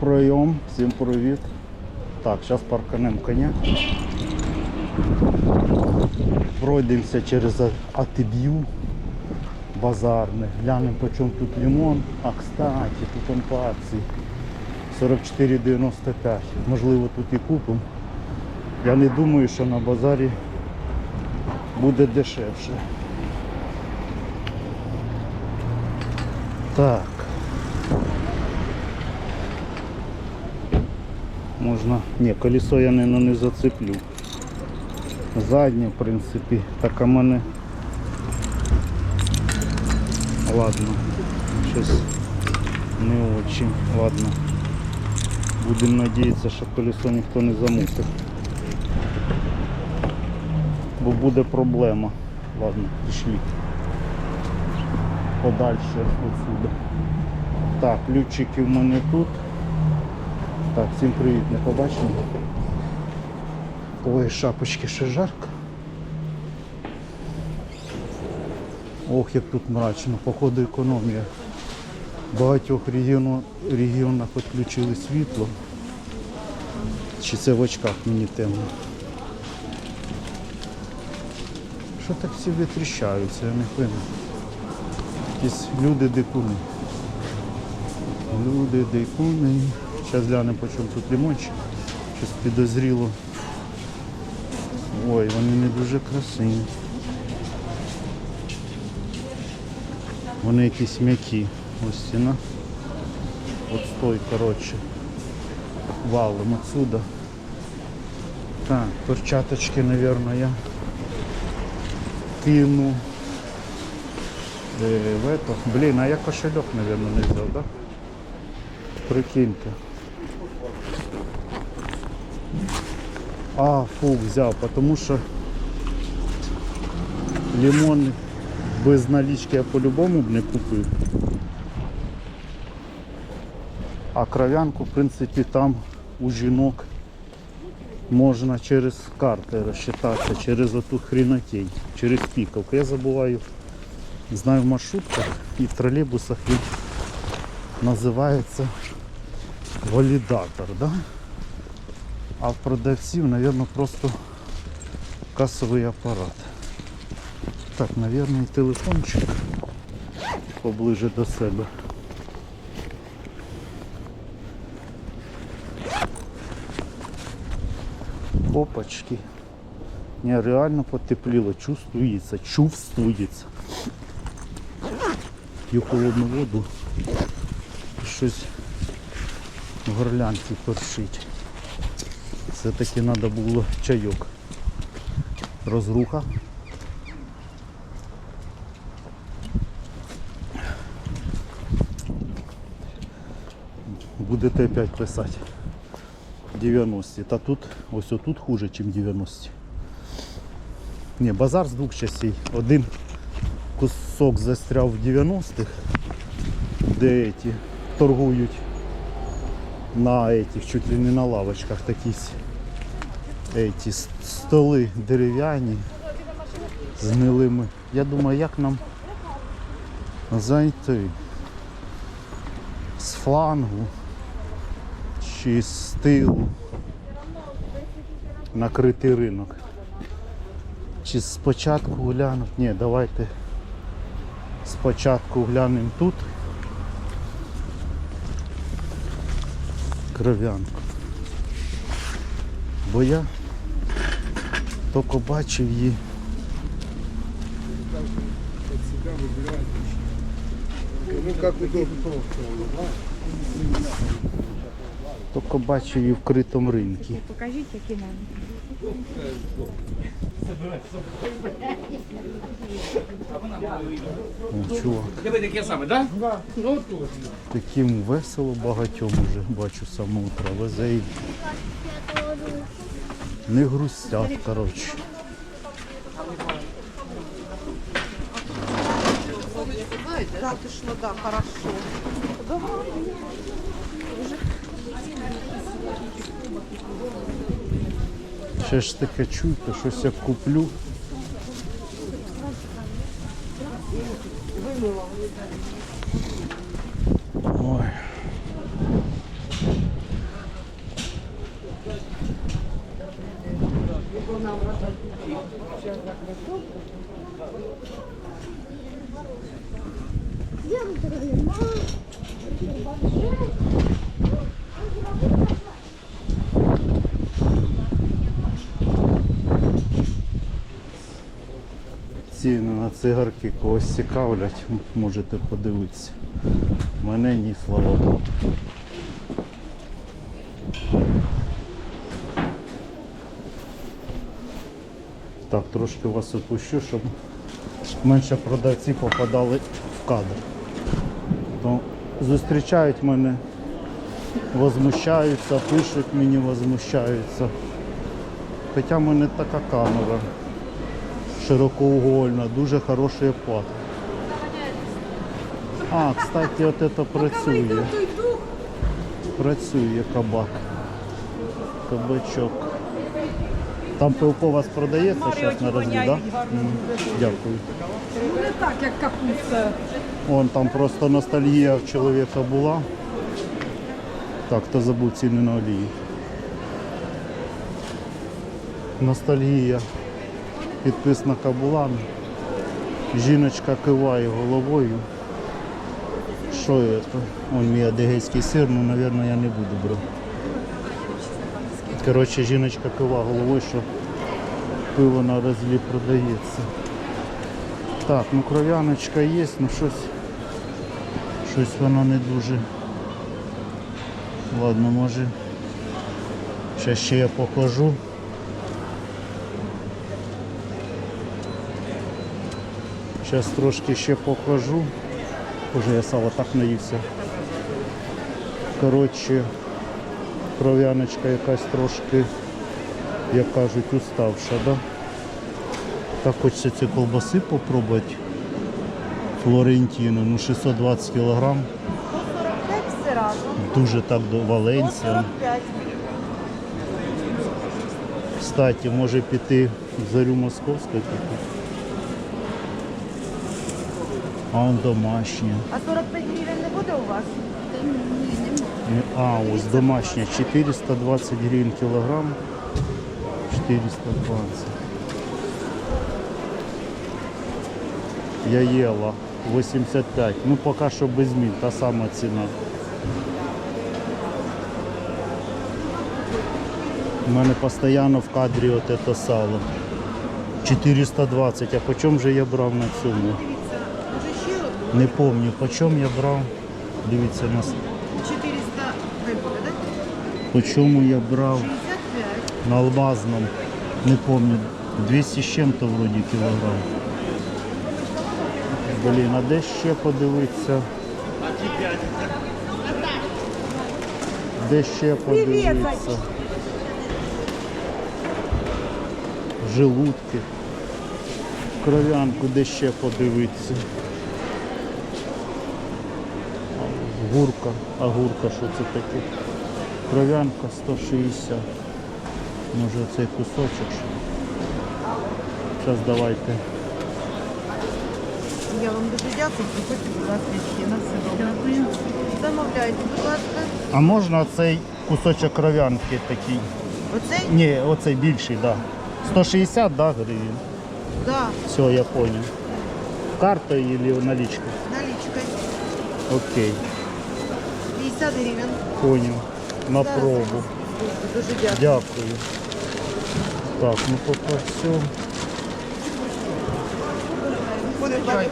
Прийом, всім привіт. Так, зараз парканем коня. Пройдемося через Атиб'ю базарне. Глянемо по чому тут лимон. А кстати, тут он по акції. 44,95. Можливо тут і купимо. Я не думаю, що на базарі буде дешевше. Так. Можна. Ні, колесо я не, не зацеплю. Заднє, в принципі, так а мене. Ладно. Щось не очень. Ладно. Будемо надіятися, що колесо ніхто не замусив. Бо буде проблема. Ладно, пішли. Подальше отсюда. Так, ключики в мене тут. Так, всім привіт, не побачимо. Ой, шапочки ще жарко. Ох, як тут мрачно, походу економія. В багатьох регіонах відключили світло. Чи це в очках мені темно? Що так всі витріщаються, я не пойму. Якісь люди дикуни. Люди дикуни. Зараз глянемо, по чому тут лимончик. Щось підозріло. Ой, вони не дуже красиві. Вони якісь м'які. Ось стіна. От стой, коротше. Валом отсюда. Так, перчаточки, наверное, я кину. Е, в. Блін, а я кошелек, наверное, не взяв, да? Прикиньте. А, фу, взяв, потому що лимон без налички я по-любому не купив. А кров'янку, в принципі, там у жінок можна через карти розчитатися, через оту хрінотень, через піковку. Я забуваю, знаю в маршрутках і в тролейбусах він називається валідатор, да? А в продавців, мабуть, просто касовий апарат. Так, мабуть, і телефончик поближе до себе. Опачки. Не, реально потепліло, чувствується, чувствується. П'ю холодну воду. І щось в горлянці першить. Все-таки треба було чайок. Розруха. Будете опять писати. 90. Та тут, ось отут хуже, ніж 90. Ні, базар з двох часів. Один кусок застряв в 90-х, де ті торгують на этих, чуть ли не на лавочках такі эти столи дерев'яні з гнилими. Я думаю, як нам зайти з флангу чи з тилу накритий ринок. Чи спочатку глянути? Ні, давайте спочатку глянемо тут. Кров'янку. Бо я тільки бачив її. Ну удобно. Тільки бачив її в критому ринку. Покажіть, які нам. О, чувак. Тебе таке саме, так? Таким весело багатьом уже бачу з самого утра. Везе не грустять, коротше. Да, ты что, да, хорошо. Ще ж таке чуйте, щось я куплю. Ой. Ціни на цигарки когось цікавлять, можете подивитися. Мене ні, слава Богу. Так, трошки вас опущу, щоб менше продавці попадали в кадр. То зустрічають мене, возмущаються, пишуть мені, возмущаються. Хоча в мене така камера широкоугольна, дуже хороший оплат. А, кстати, от це працює. Працює кабак. Кабачок. Там пивко у вас продається зараз на розлі, да? М, Дякую. Не так, як капуста. Вон там просто ностальгія в чоловіка була. Так, хто забув ціни на олії. Ностальгія підписника була. Жіночка киває головою. Що це? Он мій адигейський сир, ну, мабуть, я не буду брати. Коротше, жіночка кива головою, що пиво на розлі продається. Так, ну кров'яночка є, ну щось. Щось воно не дуже. Ладно, може. Ще ще я покажу. Зараз трошки ще покажу. Боже, я сало так наївся. Коротше, кров'яночка якась трошки, як кажуть, уставша, да? Так хочеться ці колбаси попробувати. Флорентіно, ну 620 кг. все разом. Дуже так до Валенція. 45. Кстати, може піти в зарю московську таку. А он домашня. А 45 гривень не буде у вас? А, ось домашня 420 гривень кілограм. 420. Я їла 85. Ну поки що без змін, та сама ціна. У мене постійно в кадрі от це сало. 420. А по чому же я брав на цьому? Не пам'ятаю, по чому я брав. Дивіться, у нас 400 хай буде, так? По чому я брав. 65. на алмазном, не помню, 200 з чим-то вроді кілограм. Блін, а де ще подивитися? Де ще подивитися? Желудки. Кров'янку де ще подивитися. Гурка. А гурка що це таке? Кров'янка 160. Може цей кусочок. Зараз давайте. Я вам дуже дякую. Приходьте, будь ласка, ще на все добре. Замовляйте, будь ласка. А можна цей кусочок кров'янки такий? Оцей? Ні, оцей більший, так. Да. 160 да, гривень. Да, Все, я понял. Картой или наличкой? наличкой. Окей, 50 гривень. понял. На пробу. Дуже дякую. Дякую. Так, ну все.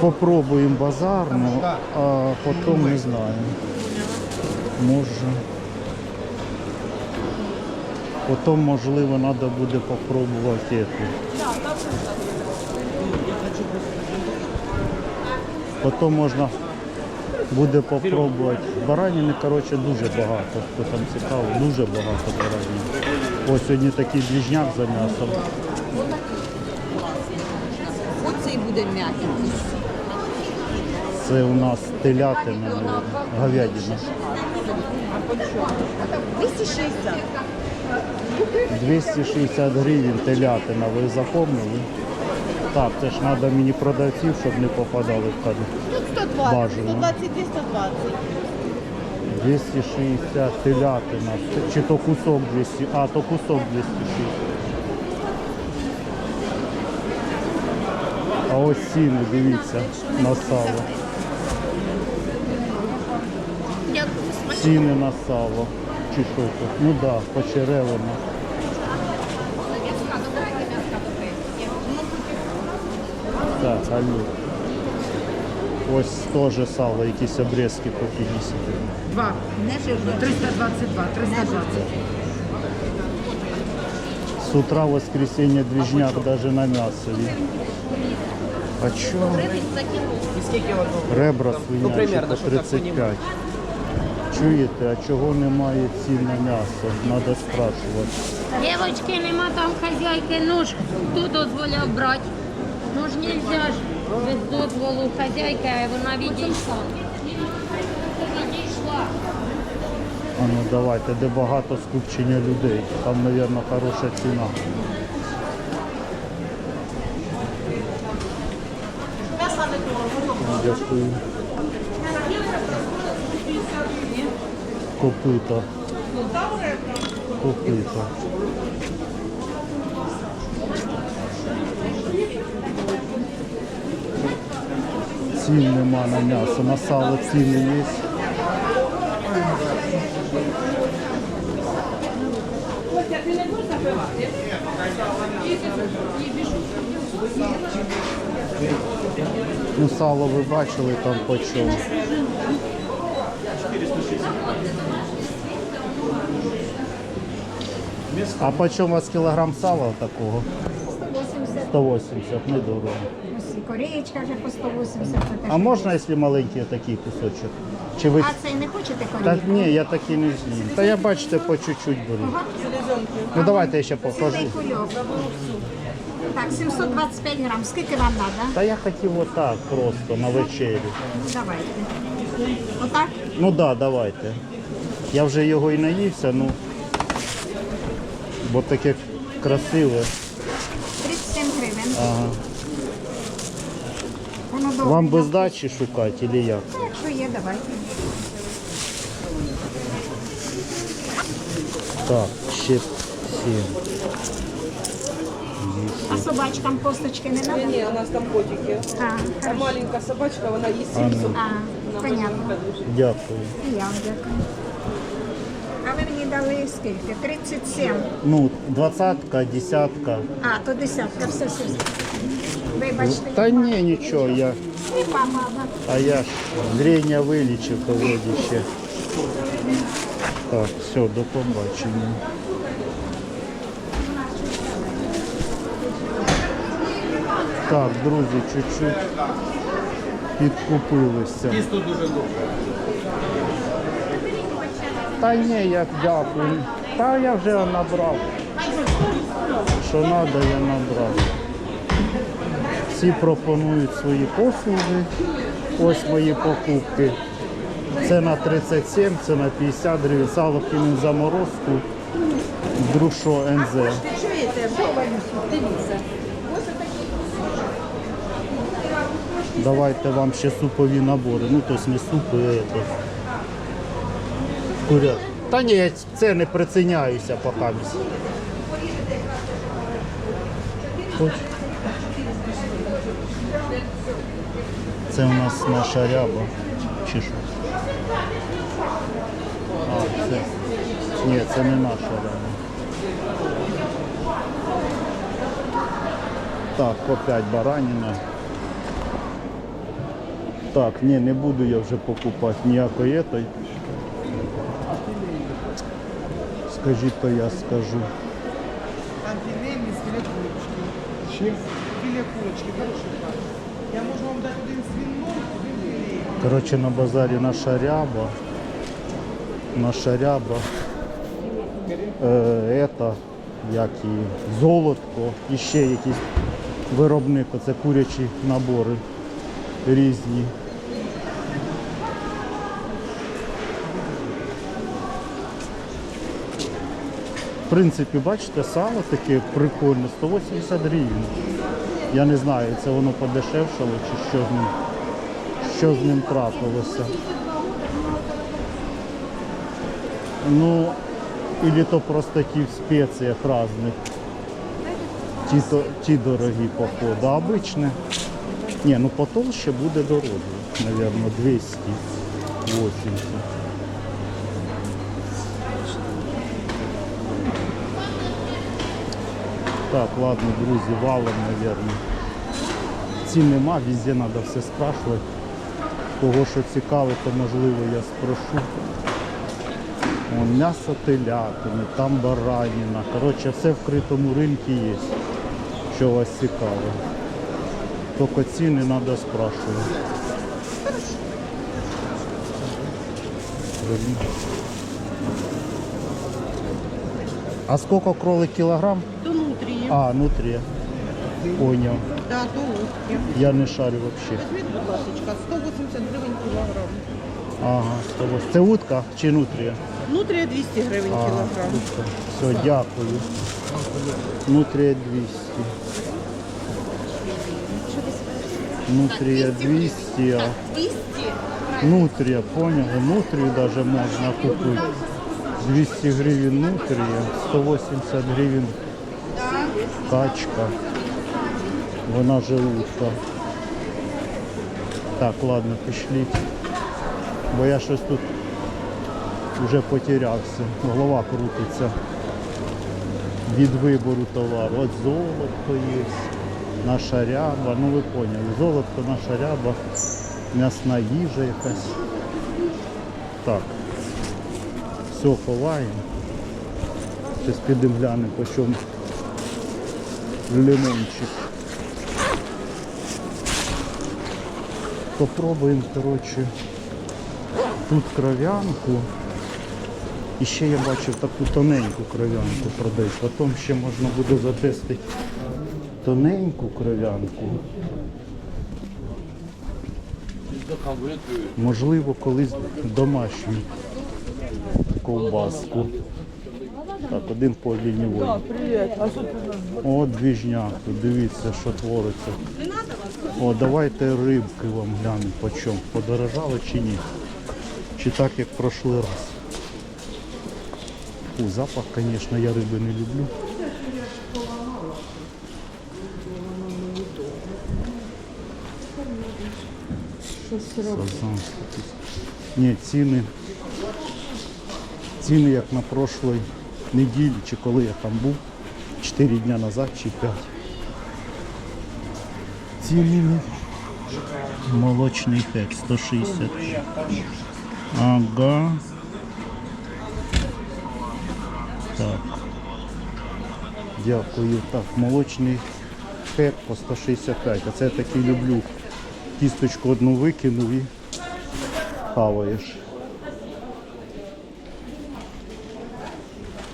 Попробуємо базарну, а потім не знаю. Може. Потім, можливо, треба буде попробувати ету. Потім можна буде попробувати. Баранини, коротше, дуже багато. Хто там цікаво, дуже багато баранин. Ось сьогодні такий двіжняк за м'ясом. Оцей буде м'який. Це у нас телятина, мабуть, говядина. 260. 260 гривень телятина, ви запомнили? Так, це ж треба мені продавців, щоб не попадали в кадру. Тут 120, Бажано. 122, 120. 260 телятина. Чи то кусок 200, а то кусок 260. А ось ціни, дивіться, на сало. Дякую. Ціни на сало. Чи що тут? Ну так, да, почеревина. Так. Ось теж сало, якісь обрезки по 50. Два. 322, 320. С утра в воскресенье движняк даже на мясо. вид. А чё? Ребра свинячі примерно, по щоб так 35. Чуєте, а чого немає цін на м'ясо? Надо спрашувати. Девочки, нема там хазяйки, ну ж хто дозволяв брати? Ну ж нельзя ж без дозволу хазяйки, а вона відійшла. Відійшла. А ну давайте, де багато скупчення людей. Там, мабуть, хороша ціна. Дякую. Копита. Копита. Цін нема на м'ясо, на сало ціни є. Ну, сало ви бачили там по чому. А по чому у вас кілограм сала такого? 180. 180, недорого. І Кореєчка вже по 180. це теж. А можна, якщо маленький такий кусочок? Чи ви... А цей не хочете Та корейку? ні, я такий не з'їм. Та я бачите, по чуть-чуть беру. Ну давайте я ще покажу. Цілий кульок. Так, 725 грам. Скільки вам треба? Та я хотів отак просто на вечерю. Ну, давайте. Отак? Ну так, да, давайте. Я вже його і наївся, ну. Бо таке красиве. 37 гривень. Ага. Воно довго. Вам без дачі шукати, чи як? Ну, Якщо є, давайте. Так, ще 7. А собачкам косточки не треба? Не, у нас там котики. А, А хорошо. маленькая собачка, она есть А, ну. А, понятно. Дякую. І я вам дякую. А ви мені дали скільки? 37. Ну, двадцятка, десятка. А, то десятка, все, все. все. Вибачте. Та ні, нічого, я. І папа. А я ж зріння вилічив колоді ще. Так, все, до побачення. Так, друзі, чуть-чуть підкупилися. Тісто дуже добре. Та ні, я дякую. Та я вже набрав. Що треба, я набрав. Всі пропонують свої послуги. Ось мої покупки. Це на 37, це на 50 гривень. Сало кинув заморозку. Друшо НЗ. Давайте вам ще супові набори. Ну, тобто не супи, а это. Куря. Та ні, я це не приціняюся поки. Це у нас наша ряба. Чи що? А, це. Ні, це не наша ряба. Так, опять баранина. Так, ні, не буду я вже покупати ніякої етой. Скажіть, то я скажу. Там з філе курочки. Чим? Філе курочки, хороший так. Я можу вам дати один філе. Коротше, на базарі наша ряба. Наша ряба. Е, ета, як і золотко, і ще якісь виробник, оце курячі набори різні. В принципі, бачите, сало таке прикольне, 180 гривень. Я не знаю, це воно подешевшало чи що з ним що з ним трапилося. Ну, или то просто ті в спеціях різних. Ті, то, ті дорогі, походу. А обичне Ні, ну потолще буде дорожче, мабуть, 280. Так, ладно, друзі, валом, мабуть. Цін нема, везде треба все спрашувати. Кого що цікавить, то можливо я спрошу. Вон, м'ясо телятини, там бараніна. Коротше, все в критому ринку є, що вас цікавить. Тільки ціни треба спрашувати. А сколько кролик килограмм? Внутрі. А, внутри. Понял. Да, до утки. Я не шарю вообще. Візьміть, будь ласка, 180 гривень кілограм. Ага, 180. Це утка чи нутрія? Внутрі 200 гривень Ага, кілограм. утка. Все, дякую. Нутрія 200. Нутрія 200, а 200? Нутрія, поняли? Нутрію даже можна купити. 200 гривень нутрія, 180 гривень качка. Вона же утка. Так, ладно, пішліть. Бо я щось тут вже потерявся. Голова крутиться від вибору товару. От золото є, наша ряба. Ну ви поняли, золото, наша ряба, м'ясна їжа якась. Так. Все, ховаємо. Зараз підемо глянемо, по чому лимончик. Попробуємо, коротше, тут кров'янку. І ще я бачив таку тоненьку кров'янку продають. Потім ще можна буде затестити тоненьку кров'янку. Можливо, колись домашню ковбаску. Так, один по. А что О, двіжняк, дивіться, що твориться. О, давайте рибки вам глянемо по чому. Подорожало чи ні? Чи так, як прошлий раз. Фу, запах, звісно, я риби не люблю. Сазан 100. Ні, ціни. Ціни як на прошлой неділі, чи коли я там був, 4 дня назад чи 5. Ціни молочний хек 160. Ага. Так. Дякую. Так, молочний хек по 165. А це я такий люблю. Кісточку одну викинув і хаваєш.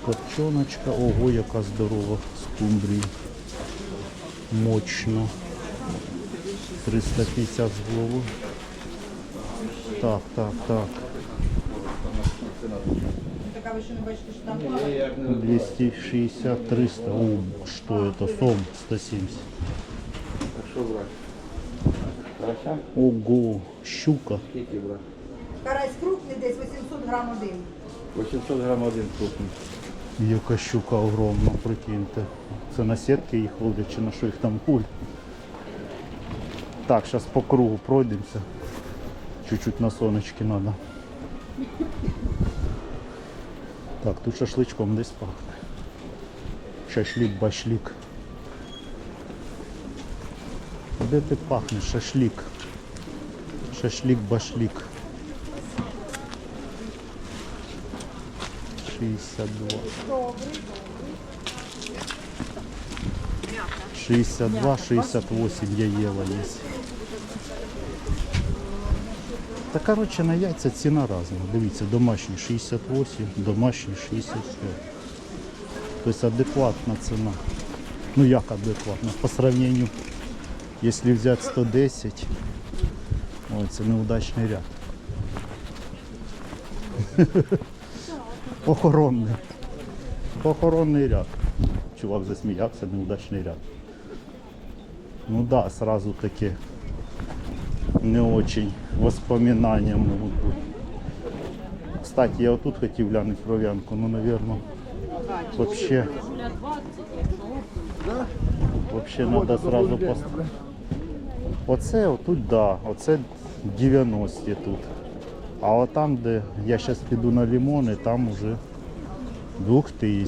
Копчоночка, ого, яка здорова скумбрія. Мощно. 350 з голови. Так, так, так. 260, 300. О, что это? Сом 170. Ого, щука. Карась крупний десь 800 грам один. 800 грамм один крупный. Яка щука огромна, прикиньте. Це на сітки їх ловлять чи на що їх там куль. Так, зараз по кругу пройдемося. Чуть-чуть на сонечки треба. Так, тут шашличком десь пахне. Шашлик, башлік. Де ти пахнеш? Шашлик. Шашлик, башлік. 62. 62, 68 я ела есть. Та коротше на яйця ціна разна. Дивіться, домашні 68, домашні 65. Тобто адекватна ціна. Ну як адекватна? По сравнению, якщо взяти 110, ой, це неудачний ряд. Охоронний. Охоронний ряд. Чувак засміявся, неудачний ряд. Ну да, сразу таки не очень воспоминания могут быть. Кстати, я вот тут хотів глянути кров'янку, ну, наверное, вообще, вообще надо сразу поставить. Оце отут, да, оце 90 тут. А от там, де я зараз піду на лимони, там уже 2000.